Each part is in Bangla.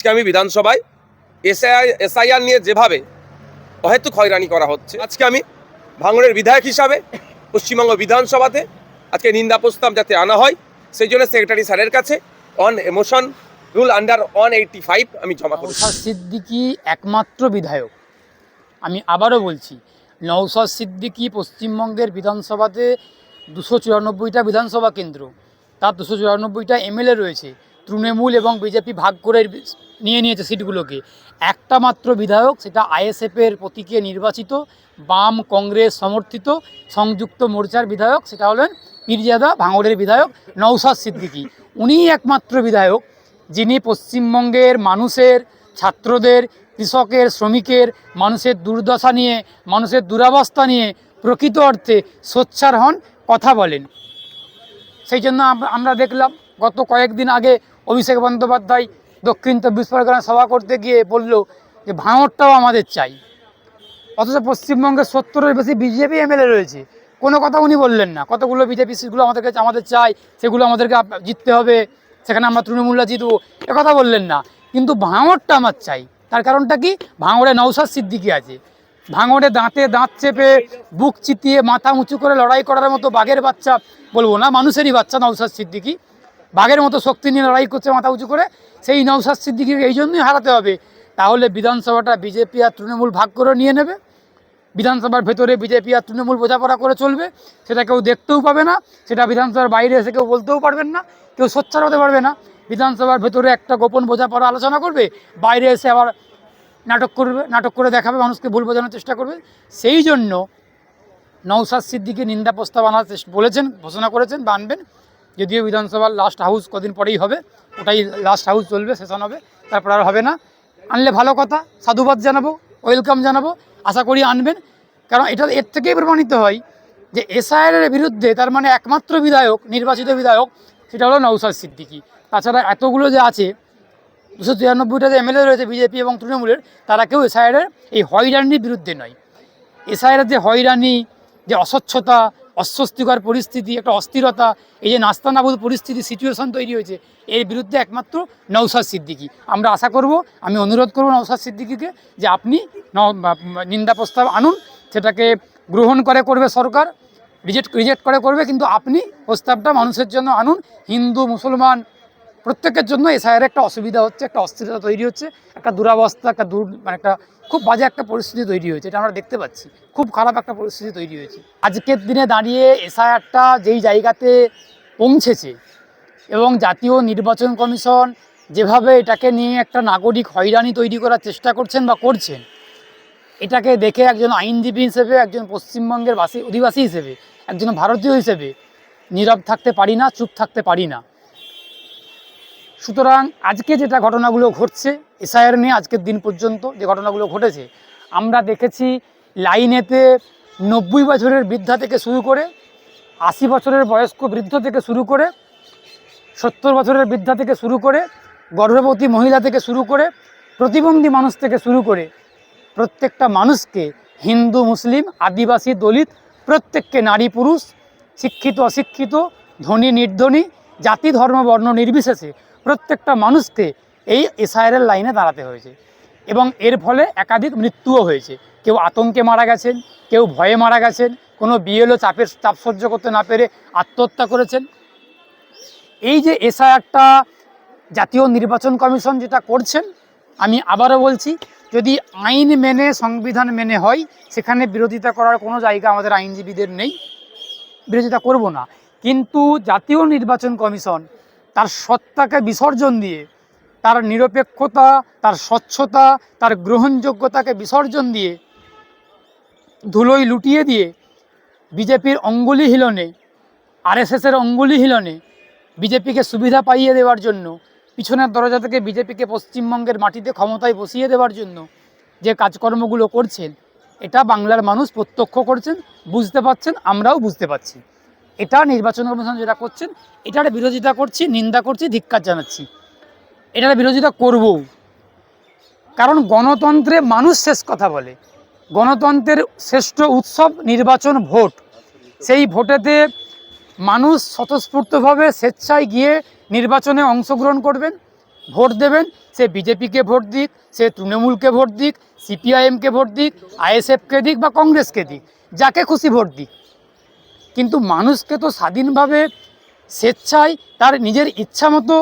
আজকে আমি বিধানসভায় এসআই, এসআইআর নিয়ে যেভাবে অহেতুক হয়রানি করা হচ্ছে, আজকে আমি ভাঙড়ের বিধায়ক হিসাবে পশ্চিমবঙ্গ বিধানসভাতে আজকে নিন্দা প্রস্তাব যাতে আনা হয়, সেই জন্য সেক্রেটারি স্যারের কাছে on emotion rule under one eighty five আমি জমা নৌসাদ সিদ্দিকি একমাত্র বিধায়ক। আমি আবারও বলছি নৌসাদ সিদ্দিকি পশ্চিমবঙ্গের বিধানসভাতে দুশো চুরানব্বইটা বিধানসভা কেন্দ্র, তার দুশো চুরানব্বইটা এমএলএ রয়েছে, তৃণমূল এবং বিজেপি ভাগ করে নিয়ে নিয়েছে সিটগুলোকে। একটা মাত্র বিধায়ক, সেটা আইএসএফের প্রতীকে নির্বাচিত, বাম কংগ্রেস সমর্থিত, সংযুক্ত মোর্চার বিধায়ক, সেটা হলেন পীরজাদা ভাঙড়ের বিধায়ক নৌসাদ সিদ্দিকী। উনিই একমাত্র বিধায়ক, যিনি পশ্চিমবঙ্গের মানুষের, ছাত্রদের, কৃষকের, শ্রমিকের, মানুষের দুর্দশা নিয়ে, মানুষের দুরাবস্থা নিয়ে প্রকৃত অর্থে সোচ্চার হন, কথা বলেন। সেই জন্য আমরা দেখলাম, গত কয়েকদিন আগে অভিষেক বন্দ্যোপাধ্যায় দক্ষিণ চব্বিশ পরগনা সভা করতে গিয়ে বলল যে ভাঙরটাও আমাদের চাই। অথচ পশ্চিমবঙ্গের সত্তরের বেশি বিজেপি এমএলএ রয়েছে। কোনো কথা উনি বললেন না। কতগুলো বিজেপি সিটগুলো আমাদেরকে আমাদের চাই, সেগুলো আমাদেরকে জিততে হবে, সেখানে আমরা তৃণমূলরা জিতবো, এ কথা বললেন না। কিন্তু ভাঙরটা আমার চাই। তার কারণটা কি? ভাঙড়ে নৌসাদ সিদ্দিকি আছে। ভাঙড়ে দাঁতে দাঁত চেপে বুক চিতিয়ে মাথা উঁচু করে লড়াই করার মতো বাঘের বাচ্চা বলব না, মানুষেরই বাচ্চা নৌসাদ সিদ্দিকি। বাঘের মতো শক্তি নিয়ে লড়াই করছে মাথা উঁচু করে, সেই নৌসাদ সিদ্দিকিকে এই জন্যই হারাতে হবে। তাহলে বিধানসভাটা বিজেপি আর তৃণমূল ভাগ করে নিয়ে নেবে। বিধানসভার ভেতরে বিজেপি আর তৃণমূল বোঝাপড়া করে চলবে। সেটা কেউ দেখতেও পাবে না, সেটা বিধানসভার বাইরে এসে কেউ বলতেও পারবেন না, কেউ সোচ্চার হতে পারবে না। বিধানসভার ভেতরে একটা গোপন বোঝাপড়া আলোচনা করবে, বাইরে এসে আবার নাটক করবে, নাটক করে দেখাবে, মানুষকে ভুল বোঝানোর চেষ্টা করবে। সেই জন্য নৌসাদ সিদ্দিকে নিন্দা প্রস্তাব আনার বলেছেন, ঘোষণা করেছেন বা আনবেন। যদিও বিধানসভার লাস্ট হাউস কদিন পরেই হবে, ওটাই লাস্ট হাউস চলবে সেশন হবে, তারপর আর হবে না। আনলে ভালো কথা, সাধুবাদ জানাব ওয়েলকাম জানাব, আশা করি আনবেন। কারণ এটা এর থেকেই প্রমাণিত হয় যে এসআইআরের বিরুদ্ধে তার মানে একমাত্র বিধায়ক, নির্বাচিত বিধায়ক, সেটা হলো নৌসাদ সিদ্দিকি। তাছাড়া এতগুলো যে আছে, দুশো তিরানব্বইটা যে এমএলএ রয়েছে, বিজেপি এবং তৃণমূলের, তারা কেউ এসআইআরের এই হয়রানির বিরুদ্ধে নয়। এসআইআরের যে হয়রানি, যে অস্বচ্ছতা অস্বস্তিকর পরিস্থিতি, একটা অস্থিরতা, এই যে নাস্তানাবুদ পরিস্থিতি সিচুয়েশন তৈরি হয়েছে, এর বিরুদ্ধে একমাত্র নৌসাদ সিদ্দিকি। আমরা আশা করব, আমি অনুরোধ করব নৌসাদ সিদ্দিকিকে যে আপনি নিন্দা প্রস্তাব আনুন, সেটাকে গ্রহণ করে করবে সরকার রিজেক্ট রিজেক্ট করে করবে, কিন্তু আপনি প্রস্তাবটা মানুষের জন্য আনুন। হিন্দু, মুসলমান প্রত্যেকের জন্য এসআইয়ের একটা অসুবিধা হচ্ছে, একটা অস্থিরতা তৈরি হচ্ছে, একটা দুরাবস্থা, একটা দূর মানে একটা খুব বাজে একটা পরিস্থিতি তৈরি হয়েছে, এটা আমরা দেখতে পাচ্ছি। খুব খারাপ একটা পরিস্থিতি তৈরি হয়েছে। আজকের দিনে দাঁড়িয়ে এসআইআরটা যেই জায়গাতে পৌঁছেছে এবং জাতীয় নির্বাচন কমিশন যেভাবে এটাকে নিয়ে একটা নাগরিক হয়রানি তৈরি করার চেষ্টা করছেন বা করছেন, এটাকে দেখে একজন আইনজীবী হিসেবে, একজন পশ্চিমবঙ্গের বাসী, অধিবাসী হিসেবে, একজন ভারতীয় হিসেবে নীরব থাকতে পারি না, চুপ থাকতে পারি না। সুতরাং আজকে যেটা ঘটনাগুলো ঘটছে, এসআইআর নিয়ে আজকের দিন পর্যন্ত যে ঘটনাগুলো ঘটেছে, আমরা দেখেছি লাইনেতে নব্বই বছরের বৃদ্ধা থেকে শুরু করে, আশি বছরের বয়স্ক বৃদ্ধ থেকে শুরু করে, সত্তর বছরের বৃদ্ধা থেকে শুরু করে, গর্ভবতী মহিলা থেকে শুরু করে, প্রতিবন্ধী মানুষ থেকে শুরু করে, প্রত্যেকটা মানুষকে হিন্দু, মুসলিম, আদিবাসী দলিত, প্রত্যেককে নারী পুরুষ, শিক্ষিত, অশিক্ষিত, ধনী, নির্ধনী, জাতি, ধর্ম, বর্ণ নির্বিশেষে প্রত্যেকটা মানুষকে এই এসআইআরের লাইনে দাঁড়াতে হয়েছে। এবং এর ফলে একাধিক মৃত্যুও হয়েছে। কেউ আতঙ্কে মারা গেছেন, কেউ ভয়ে মারা গেছেন, কোনো বিএলও চাপের, চাপ সহ্য করতে না পেরে আত্মহত্যা করেছেন। এই যে এসআইআরটা জাতীয় নির্বাচন কমিশন যেটা করছেন, আমি আবারও বলছি, যদি আইন মেনে, সংবিধান মেনে হয়, সেখানে বিরোধিতা করার কোনো জায়গা আমাদের আইনজীবীদের নেই। বিরোধিতা করব না। কিন্তু জাতীয় নির্বাচন কমিশন তার সত্তাকে বিসর্জন দিয়ে, তার নিরপেক্ষতা, তার স্বচ্ছতা, তার গ্রহণযোগ্যতাকে বিসর্জন দিয়ে ধুলোই লুটিয়ে দিয়ে বিজেপির অঙ্গুলি হিলনে, আরএসএসের অঙ্গুলি হিলনে বিজেপিকে সুবিধা পাইয়ে দেওয়ার জন্য, পিছনের দরজা থেকে বিজেপিকে পশ্চিমবঙ্গের মাটিতে ক্ষমতায় বসিয়ে দেওয়ার জন্য যে কাজকর্মগুলো করছেন, এটা বাংলার মানুষ প্রত্যক্ষ করছেন, বুঝতে পারছেন, আমরাও বুঝতে পারছি। এটা নির্বাচন কমিশন যেটা করছেন, এটার বিরোধিতা করছি, নিন্দা করছি, ধিক্কার জানাচ্ছি। এটার বিরোধিতা করবও কারণ গণতন্ত্রে মানুষ শেষ কথা বলে। গণতন্ত্রের শ্রেষ্ঠ উৎসব নির্বাচন ভোট। সেই ভোটেতে মানুষ স্বতঃস্ফূর্তভাবে স্বেচ্ছায় গিয়ে নির্বাচনে অংশগ্রহণ করবেন, ভোট দেবেন। সে বিজেপিকে ভোট দিক, সে তৃণমূলকে ভোট দিক, সিপিআইএমকে ভোট দিক, আইএসএফকে দিক বা কংগ্রেসকে দিক, যাকে খুশি ভোট দিক। কিন্তু মানুষকে তো স্বাধীনভাবে স্বেচ্ছায় তার নিজের ইচ্ছা মতো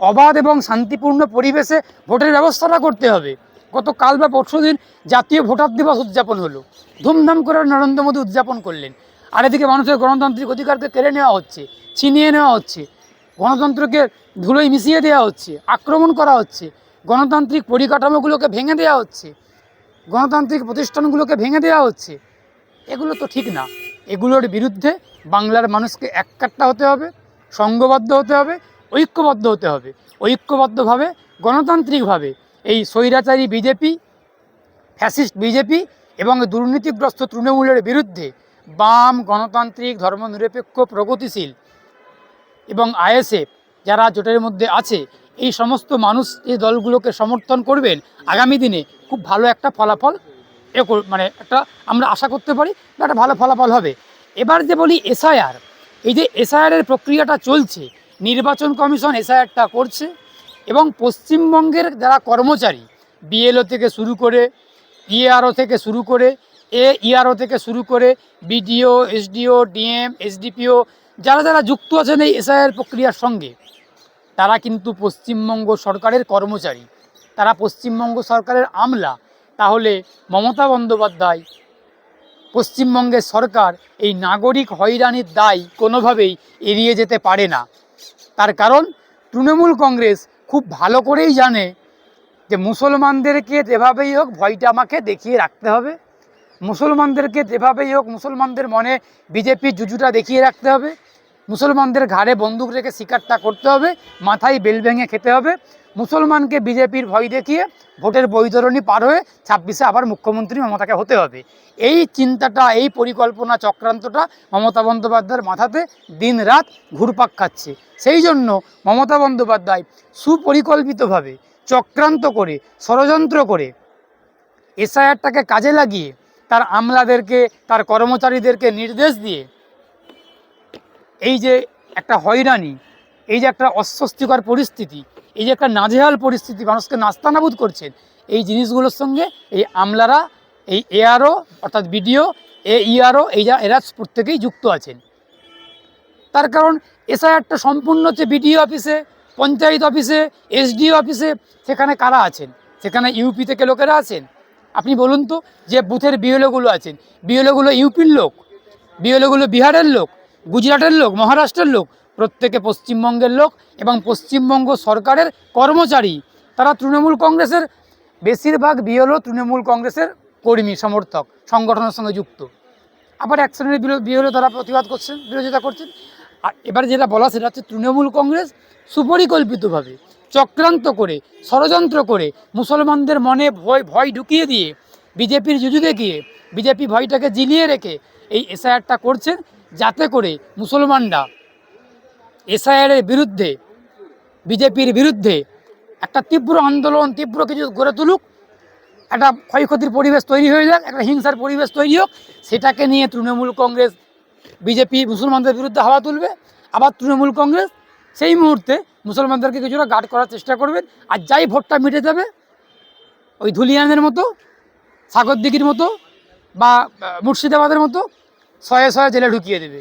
অবাধ এবং শান্তিপূর্ণ পরিবেশে ভোটের ব্যবস্থাটা করতে হবে। গত কাল বা পরশু দিন জাতীয় ভোটার দিবস উদযাপন হলো। ধুমধাম করে নরেন্দ্র মোদী উদযাপন করলেন। আর এদিকে মানুষের গণতান্ত্রিক অধিকারকে কেড়ে নেওয়া হচ্ছে, ছিনিয়ে নেওয়া হচ্ছে, গণতন্ত্রকে ধুলোয় মিশিয়ে দেওয়া হচ্ছে, আক্রমণ করা হচ্ছে, গণতান্ত্রিক পরিকাঠামোগুলোকে ভেঙে দেওয়া হচ্ছে, গণতান্ত্রিক প্রতিষ্ঠানগুলোকে ভেঙে দেওয়া হচ্ছে। এগুলো তো ঠিক না। এগুলোর বিরুদ্ধে বাংলার মানুষকে এককাট্টা হতে হবে সংঘবদ্ধ হতে হবে, ঐক্যবদ্ধ হতে হবে। ঐক্যবদ্ধভাবে, গণতান্ত্রিকভাবে এই স্বৈরাচারী বিজেপি, ফ্যাসিস্ট বিজেপি এবং দুর্নীতিগ্রস্ত তৃণমূলের বিরুদ্ধে বাম গণতান্ত্রিক, ধর্মনিরপেক্ষ, প্রগতিশীল এবং আইএসএফ যারা জোটের মধ্যে আছে, এই সমস্ত মানুষ এই দলগুলোকে সমর্থন করবেন। আগামী দিনে খুব ভালো একটা ফলাফল এ মানে একটা আমরা আশা করতে পারি বা একটা ভালো ফলাফল হবে। এবার যে বলি এসআইআর, এই যে এসআইআরের প্রক্রিয়াটা চলছে, নির্বাচন কমিশন এসআইআরটা করছে এবং পশ্চিমবঙ্গের যারা কর্মচারী, বিএলও থেকে শুরু করে, ইএআরও থেকে শুরু করে এ ইআরও থেকে শুরু করে, বিডিও, এসডিও, ডিএম, এসডিপিও, যারা যারা যুক্ত আছেন এই এসআইআর প্রক্রিয়ার সঙ্গে, তারা কিন্তু পশ্চিমবঙ্গ সরকারের কর্মচারী। তারা পশ্চিমবঙ্গ সরকারের আমলা তাহলে মমতা বন্দ্যোপাধ্যায়, পশ্চিমবঙ্গের সরকার এই নাগরিক হয়রানির দায় কোনোভাবেই এড়িয়ে যেতে পারে না। তার কারণ, তৃণমূল কংগ্রেস খুব ভালো করেই জানে যে মুসলমানদেরকে যেভাবেই হোক ভয়টা আমাকে দেখিয়ে রাখতে হবে। মুসলমানদেরকে যেভাবেই হোক মুসলমানদের মনে বিজেপির জুজুটা দেখিয়ে রাখতে হবে। মুসলমানদের ঘাড়ে বন্দুক রেখে শিকারটা করতে হবে, মাথায় বেল ভেঙে খেতে হবে। মুসলমানকে বিজেপির ভয় দেখিয়ে ভোটের বৈতরণী পার হয়ে ছাব্বিশে আবার মুখ্যমন্ত্রী মমতাকে হতে হবে। এই চিন্তাটা, এই পরিকল্পনা চক্রান্তটা মমতা বন্দ্যোপাধ্যায়ের মাথাতে দিন রাত ঘুরপাক খাচ্ছে। সেই জন্য মমতা বন্দ্যোপাধ্যায় সুপরিকল্পিতভাবে চক্রান্ত করে, ষড়যন্ত্র করে এসআইআরটাকে কাজে লাগিয়ে তার আমলাদেরকে, তার কর্মচারীদেরকে নির্দেশ দিয়ে এই যে একটা হয়রানি, এই যে একটা অস্বস্তিকর পরিস্থিতি, এই যে একটা নাজেহাল পরিস্থিতি, মানুষকে নাস্তানাবুদ করছেন, এই জিনিসগুলোর সঙ্গে এই আমলারা, এই এআরও অর্থাৎ বিডিও এ ইআরও এই যা এরা প্রত্যেকেই যুক্ত আছেন। তার কারণ এসআইআরটা সম্পূর্ণ হচ্ছে বিডিও অফিসে, পঞ্চায়েত অফিসে এসডিও অফিসে, সেখানে কারা আছেন? সেখানে ইউপি থেকে লোকেরা আছেন? আপনি বলুন তো যে বুথের বিএলওগুলো আছেন। বিএলওগুলো ইউপির লোক, বিএলওগুলো বিহারের লোক গুজরাটের লোক, মহারাষ্ট্রের লোক, প্রত্যেকে পশ্চিমবঙ্গের লোক এবং পশ্চিমবঙ্গ সরকারের কর্মচারী। তারা তৃণমূল কংগ্রেসের বেশিরভাগ বিএলও তৃণমূল কংগ্রেসের কর্মী, সমর্থক, সংগঠনের সঙ্গে যুক্ত। আবার এক শ্রেণির বিএলও তারা প্রতিবাদ করছেন, বিরোধিতা করছেন। আর এবার যেটা বলা, সেটা হচ্ছে তৃণমূল কংগ্রেস সুপরিকল্পিতভাবে চক্রান্ত করে, ষড়যন্ত্র করে, মুসলমানদের মনে ভয় ভয় ঢুকিয়ে দিয়ে, বিজেপির জুজু দেখিয়ে বিজেপি ভয়টাকে জিলিয়ে রেখে এই এসআইআরটা করছেন। যাতে করে মুসলমানরা এসআইআরের বিরুদ্ধে, বিজেপির বিরুদ্ধে একটা তীব্র আন্দোলন, তীব্র কিছু গড়ে তুলুক, একটা ক্ষয়ক্ষতির পরিবেশ তৈরি হয়ে যাক, একটা হিংসার পরিবেশ তৈরি হোক, সেটাকে নিয়ে তৃণমূল কংগ্রেস, বিজেপি মুসলমানদের বিরুদ্ধে হাওয়া তুলবে। আবার তৃণমূল কংগ্রেস সেই মুহূর্তে মুসলমানদেরকে কিছুটা গার্ড করার চেষ্টা করবেন। আর যাই ভোটটা মিটে যাবে, ওই ধুলিয়ানের মতো সাগরদিঘির মতো বা মুর্শিদাবাদের মতো শয়ে শয়ে জেলে ঢুকিয়ে দেবে।